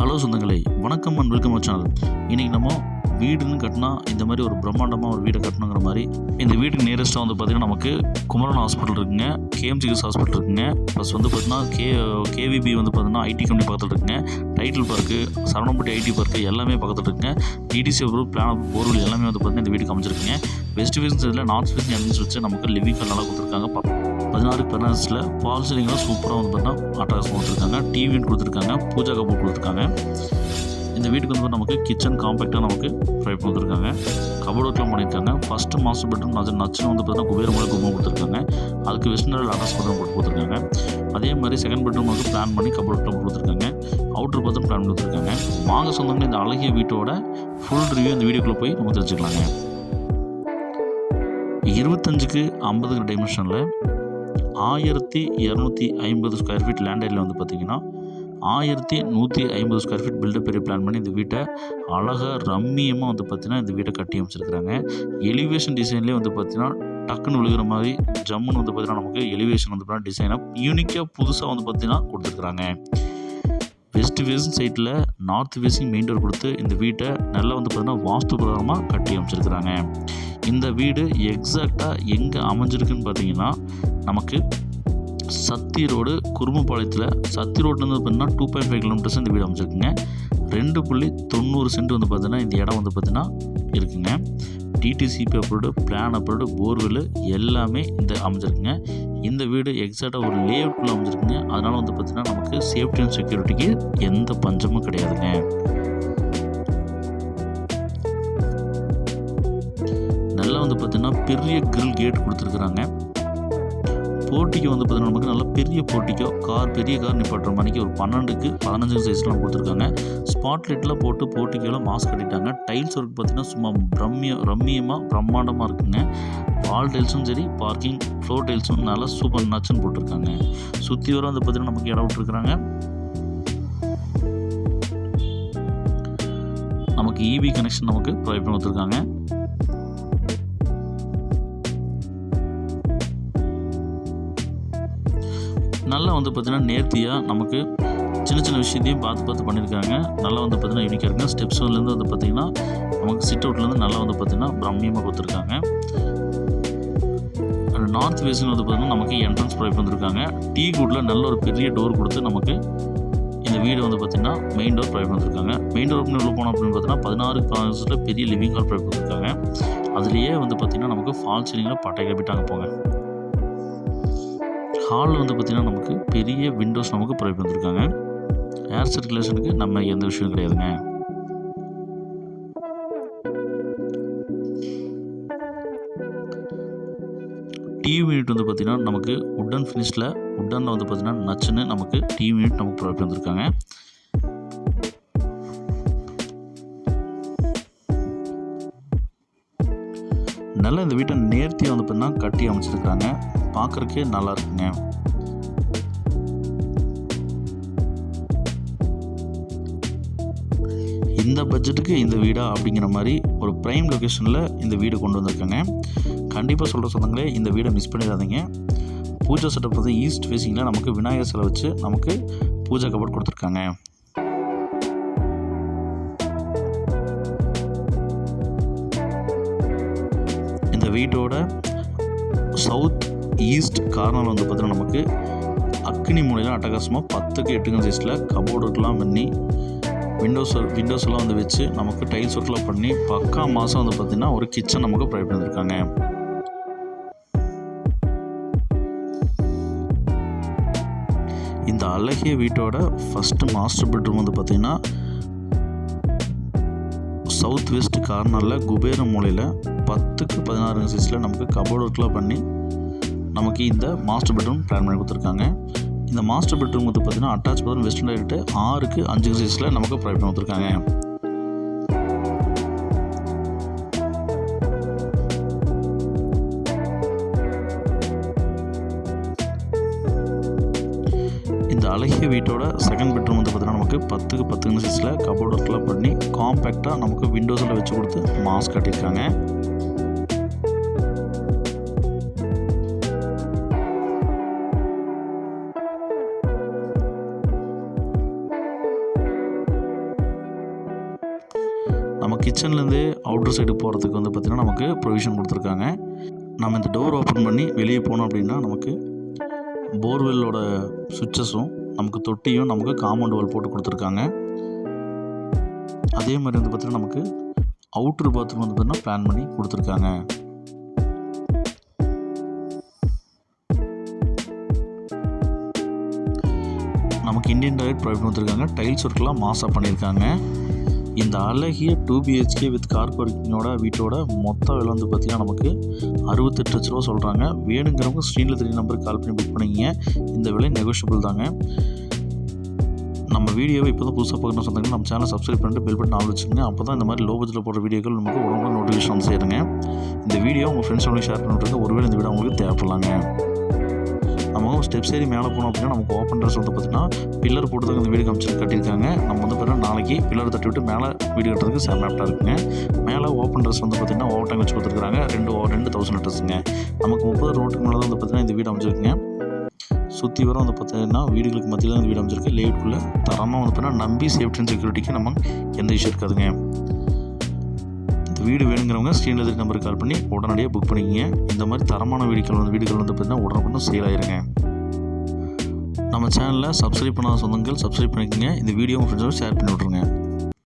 Hello சொந்தங்களே வணக்கம் and welcome channel. இன்றைக்கி நம்ம வீடுன்னு கட்டினா இந்த மாதிரி ஒரு பிரம்மாண்டமாக ஒரு வீடை கட்டணுங்கிற மாதிரி இந்த வீட்டுக்கு நியரஸ்ட்டாக வந்து பார்த்திங்கன்னா நமக்கு குமரன் ஹாஸ்பிட்டல் இருக்குங்க கேஎம்சிஎஸ் ஹாஸ்பிட்டல் இருக்குங்க. ப்ளஸ் வந்து பார்த்திங்கன்னா கே கேவிபி வந்து பார்த்திங்கன்னா ஐடி கம்பெனி பக்கத்தில் இருக்குங்க. Tidel park Saravanampatti IT park எல்லாமே பக்கத்தில் இருக்குங்க. DTC approve plan of borewell எல்லாமே வந்து பார்த்திங்கன்னா இந்த வீட்டுக்கு அமைச்சிருக்குங்க வெஸ்ட் ஃபேஸ் இதில் நார்த் ஃபேஸ் என்ட்ரன்ஸ் வச்சு நமக்கு லிவிங் நல்லா கொடுத்துருக்காங்க. பார்ப்போம் பதினாறு பெர்னஸில் பால் சீலிங்லாம் சூப்பராக வந்து பார்த்தீங்கன்னா அட்டகாசம் கொடுத்துருக்காங்க. டிவின்னு கொடுத்துருக்காங்க. பூஜா கபூர் கொடுத்துருக்காங்க. இந்த வீட்டுக்கு வந்து நமக்கு கிச்சன் காம்பேக்டாக நமக்கு ட்ரை கொடுத்துருக்காங்க கபோர்டுக்கெலாம் பண்ணியிருக்காங்க ஃபஸ்ட்டு மாஸ்டர் பெட்ரூம் நச்சு நச்சுன்னு வந்து பார்த்தீங்கன்னா குபேர மலை கும்பம் கொடுத்துருக்காங்க. அதுக்கு வெஸ்டர்னல் அட்டாச் பெட்ரூம் போட்டு கொடுத்துருக்காங்க. அதே மாதிரி செகண்ட் பெட்ரூம் வந்து பிளான் பண்ணி கபோர்டுக்கெலாம் கொடுத்துருக்காங்க. அவுட்டர் பார்த்து பிளான் கொடுத்துருக்காங்க. வாங்க சொந்தங்கள் இந்த அழகிய வீட்டோட ஃபுல் ரிவ்யூ இந்த வீடியோக்குள்ளே போய் நம்ம தெரிஞ்சுக்கலாங்க. இருபத்தஞ்சுக்கு ஐம்பதுங்கிற டைமென்ஷனில் ஆயிரத்தி இரநூத்தி ஐம்பது ஸ்கொயர் ஃபீட் லேண்ட் ஏரியில் வந்து பார்த்திங்கன்னா ஆயிரத்தி நூற்றி ஐம்பது ஸ்கொயர் ஃபீட் பில்டப் பெரிய பிளான் பண்ணி இந்த வீட்டை அழகாக ரம்மியமாக வந்து பார்த்திங்கன்னா இந்த வீட்டை கட்டி அமைச்சிருக்கிறாங்க. எலிவேஷன் டிசைன்லேயே வந்து பார்த்திங்கன்னா டக்குன்னு விழுகிற மாதிரி ஜம்முன்னு வந்து பார்த்திங்கன்னா நமக்கு எலிவேஷன் வந்து பார்த்தீங்கன்னா டிசைனாக யூனிக்காக புதுசாக வந்து பார்த்திங்கன்னா கொடுத்துருக்குறாங்க. வெஸ்ட் ஃபேஸிங் சைட்டில் நார்த் ஃபேஸிங் மெயின் டோர் கொடுத்து இந்த வீட்டை நல்லா வந்து பார்த்திங்கன்னா வாஸ்து பிரகாரமாக கட்டி அமைச்சிருக்கிறாங்க. இந்த வீடு எக்ஸாக்டாக எங்கே அமைஞ்சிருக்குன்னு பார்த்தீங்கன்னா நமக்கு சத்தி ரோடு குருமபாளையத்தில் சத்தி ரோட்லேருந்து பார்த்தீங்கன்னா டூ பாயிண்ட் ஃபைவ் கிலோமீட்டர்ஸ் இந்த வீடு அமைச்சிருக்குங்க ரெண்டு புள்ளி தொண்ணூறு சென்ட் வந்து பார்த்தீங்கன்னா இந்த இடம் வந்து பார்த்தீங்கன்னா இருக்குங்க. DTCP approved plan approved borewell எல்லாமே இந்த அமைஞ்சிருக்குங்க. இந்த வீடு எக்ஸாக்டாக ஒரு லேஅவுட்டில் அமைஞ்சிருக்குங்க. அதனால் வந்து பார்த்திங்கன்னா நமக்கு சேஃப்டி அண்ட் செக்யூரிட்டிக்கு எந்த பஞ்சமும் கிடையாதுங்க. வந்து பார்த்திங்கன்னா பெரிய கிரில் கேட் கொடுத்துருக்குறாங்க. போட்டிக்கு வந்து பார்த்தீங்கன்னா நமக்கு நல்ல பெரிய போட்டிக்கோ கார் பெரிய கார் நிப்பாட்டுற மணிக்கு ஒரு பன்னெண்டுக்கு பதினஞ்சு சைஸ்லாம் கொடுத்துருக்காங்க. ஸ்பாட் லைட்லாம் போட்டு போட்டிக்கெல்லாம் மாஸ்க் கட்டிட்டாங்க? டைல்ஸ் ஒர்க் பார்த்தீங்கன்னா சும்மா பிரம்மிய ரம்மியமாக பிரம்மாண்டமாக இருக்குங்க. வால் டைல்ஸும் சரி பார்க்கிங் ஃப்ளோர் டைல்ஸும் நல்லா சூப்பர் நச்சுன்னு போட்டிருக்காங்க. சுற்றி வர வந்து பார்த்திங்கன்னா நமக்கு இடம் விட்டுருக்குறாங்க. நமக்கு இபி கனெக்ஷன் நமக்கு ப்ரொவைட் பண்ணி கொடுத்துருக்காங்க. நல்லா வந்து பார்த்தீங்கன்னா நேர்த்தியாக நமக்கு சின்ன சின்ன விஷயத்தையும் பார்த்து பார்த்து பண்ணியிருக்காங்க. நல்லா வந்து பார்த்தீங்கன்னா யூனிக்காக இருக்குங்க. ஸ்டெப்ஸ்லேருந்து வந்து பார்த்தீங்கன்னா நமக்கு சிட் அவுட்லேருந்து நல்லா வந்து பார்த்தீங்கன்னா பிரம்மியமாக கொடுத்துருக்காங்க. நார்த் வேஸ்ட்னு வந்து பார்த்தீங்கன்னா நமக்கு என்ட்ரன்ஸ் ப்ரொவைட் பண்ணிருக்காங்க டீ கூட்டில் நல்ல ஒரு பெரிய டோர் கொடுத்து நமக்கு இந்த வீடு வந்து பார்த்தீங்கன்னா மெயின் டோர் ப்ரொவைட் பண்ணிருக்காங்க மெயின் டோர் உள்ள போனோம் அப்படின்னு பார்த்தீங்கன்னா பதினாறு பாயிண்ட்ஸில் பெரிய லிவிங் ஹால் ப்ரொவைட் பண்ணிருக்காங்க அதுலேயே வந்து பார்த்திங்கன்னா நமக்கு ஃபால் சீலிங்கில் பட்டை கப்பிட்டாங்க போங்க. ஹாலில் வந்து பார்த்திங்கன்னா நமக்கு பெரிய விண்டோஸ் நமக்கு ப்ரொவைட் பண்ணிருக்காங்க ஏர் சர்க்குலேஷனுக்கு நம்ம எந்த விஷயம் கிடையாதுங்க. டிவி யூனிட் வந்து பார்த்திங்கன்னா நமக்கு உட்டன் ஃபினிஷில் உட்டனில் வந்து பார்த்திங்கன்னா நச்சுன்னு நமக்கு டிவி யூனிட் நமக்கு ப்ரொவைட் பண்ணிருக்காங்க நல்லா இந்த வீட்டை நேர்த்தியாக வந்து பார்த்தீங்கன்னா கட்டி அமைச்சிருக்காங்க பார்க்குறக்கே நல்லா இருக்குங்க இந்த பட்ஜெட்டுக்கு இந்த வீடா அப்படிங்கிற மாதிரி ஒரு ப்ரைம் லொக்கேஷனில் இந்த வீடு கொண்டு வந்திருக்காங்க. கண்டிப்பாக சொல்கிற சொந்தங்களே இந்த வீடை மிஸ் பண்ணிடாதீங்க. பூஜை செட்டப் வந்து ஈஸ்ட் ஃபேஸிங்கில் நமக்கு விநாயகர் சிலை வச்சு நமக்கு பூஜை கபோர்ட் கொடுத்துருக்காங்க. இந்த வீட்டோட சவுத் ஈஸ்ட் கார்னர் வந்து பார்த்தீங்கன்னா நமக்கு அக்னி மூலையில் அட்டகாசமாக பத்துக்கு எட்டுங்க சைஸில் கபோர்டுக்கெலாம் பண்ணி விண்டோஸ் விண்டோஸ் எல்லாம் வந்து வச்சு நமக்கு டைல்ஸ் ஒர்க்லாம் பண்ணி பக்கா மாதம் வந்து பார்த்திங்கன்னா ஒரு கிச்சன் நமக்கு ப்ரொவைட் பண்ணியிருக்காங்க இந்த அழகிய வீட்டோட ஃபஸ்ட்டு மாஸ்டர் பெட்ரூம் வந்து பார்த்திங்கன்னா சவுத் வெஸ்ட் கார்னரில் குபேர மூலையில் பத்துக்கு பதினாறு சைஸில் நமக்கு கபோர்டு ஒர்க்லாம் பண்ணி நமக்கு இந்த மாஸ்டர் பெட்ரூம் பிளான் பண்ணி கொடுத்துருக்காங்க. இந்த மாஸ்டர் பெட்ரூம் வந்து பார்த்தீங்கன்னா அட்டாச் பெட்ரூம் வெஸ்டர்ன் டாய்லெட்டு ஆறுக்கு அஞ்சு சைஸில் நமக்கு ப்ரொவைட் பண்ணி கொடுத்துருக்காங்க. இந்த அழகிய வீட்டோட செகண்ட் பெட்ரூம் வந்து பார்த்தீங்கன்னா நமக்கு பத்துக்கு பத்து சைஸில் கபோர்ட் ஒர்க்லாம் பண்ணி காம்பேக்டாக நமக்கு விண்டோஸில் வச்சு கொடுத்து மாஸ்க் கட்டியிருக்காங்க. கிச்சன்லேருந்து அவுட்டர் சைடு போகிறதுக்கு வந்து பார்த்திங்கன்னா நமக்கு ப்ரொவிஷன் கொடுத்துருக்காங்க. நம்ம இந்த டோர் ஓப்பன் பண்ணி வெளியே போனோம் அப்படின்னா நமக்கு போர்வெல்லோட சுவிட்சஸும் நமக்கு தொட்டியும் நமக்கு காம்பவுண்ட் வால் போட்டு கொடுத்துருக்காங்க. அதே மாதிரி வந்து பார்த்திங்கன்னா நமக்கு அவுட்ரு பாத்ரூம் வந்து பார்த்திங்கன்னா பிளான் பண்ணி கொடுத்துருக்காங்க. நமக்கு இந்தியன் டாய்லெட் ப்ரொவைட் கொடுத்துருக்காங்க. டைல்ஸ் ஒர்க்லாம் மாசாக பண்ணியிருக்காங்க. இந்த அழகிய டூ பிஹெச்கே வித் கார் பார்க்கிங்கோட வீட்டோட மொத்த விலை வந்து பார்த்திங்கன்னா நமக்கு அறுபத்தெட்டு லட்ச ரூபா சொல்கிறாங்க வேணுங்கிறவங்க ஸ்க்ரீனில் தெரிய நம்பருக்கு கால் பண்ணி புக் பண்ணிங்க இந்த விலை நெகோஷியபிள் தாங்க. நம்ம வீடியோவை இப்போ தான் புதுசாக பார்க்கணும் சொன்னாங்க நம்ம சேனல் சப்ஸ்கிரைப் பண்ணிட்டு பெல் பட்டன் ஆள் வச்சுங்க அப்போ தான் இந்த மாதிரி லோ பட்ஜெட்டில் போடுற வீடியோக்கள் நமக்கு உடம்பு நோட்டிஃபிகேஷன் வந்து சேருங்க. இந்த வீடியோ உங்கள் ஃப்ரெண்ட்ஸோட ஷேர் பண்ணிட்டு ஒருவேளை இந்த வீடியோ உங்களுக்கு தேவைப்படலாங்க. நம்ம ஸ்டெப்ஸ் ஏறி மேலே போனோம் அப்படின்னா நமக்கு ஓப்பன் ட்ரெஸ் வந்து பார்த்திங்கன்னா பில்லர் போட்டு தான் இந்த வீடு காமிச்சு கட்டியிருக்காங்க. நம்ம வந்து பார்த்தீங்கன்னா நாளைக்கு பில்லர் தட்டி விட்டு மேலே வீடு கட்டுறதுக்கு செம்ம ஆப்டாக இருக்குங்க. மேலே ஓப்பன் ட்ரெஸ் வந்து பார்த்திங்கன்னா ஓவர் டைம் வச்சு கொடுத்துருக்காங்க. ரெண்டு ரெண்டு தௌசண்ட் ட்ரெஸ்ஸுங்க நமக்கு முப்பது ரோட்டுக்கு மேலே தான் வந்து பார்த்திங்கன்னா இந்த வீடு அமைச்சிருக்குங்க சுற்றி வரும் வந்து பார்த்தீங்கன்னா வீடுகளுக்கு மத்தியில் தான் இந்த வீடு அமைச்சிருக்கு லேவுட்குள்ளே தரமாக வந்து பார்த்தீங்கன்னா நம்பி சேஃப்டி அண்ட் செக்யூரிட்டிக்கு நம்ம எந்த இஷ்யூ இருக்காதுங்க. வீடு வேணுங்கிறவங்க ஸ்க்ரீனில் இருக்கிற நம்பருக்கு கால் பண்ணி உடனடியாக புக் பண்ணிக்கிங்க. இந்த மாதிரி தரமான வீடுகள் வந்து வீடுகள் வந்து பார்த்தீங்கன்னா உடனுக்குடன் சேல் ஆயிருங்க. நம்ம சேனலில் சப்ஸ்கிரைப் பண்ணாத சொந்தங்கள் சப்ஸ்கிரைப் பண்ணிக்கோங்க. இந்த வீடியோ உங்கள் ஃப்ரெண்ட்ஸோட ஷேர் பண்ணி விட்ருங்க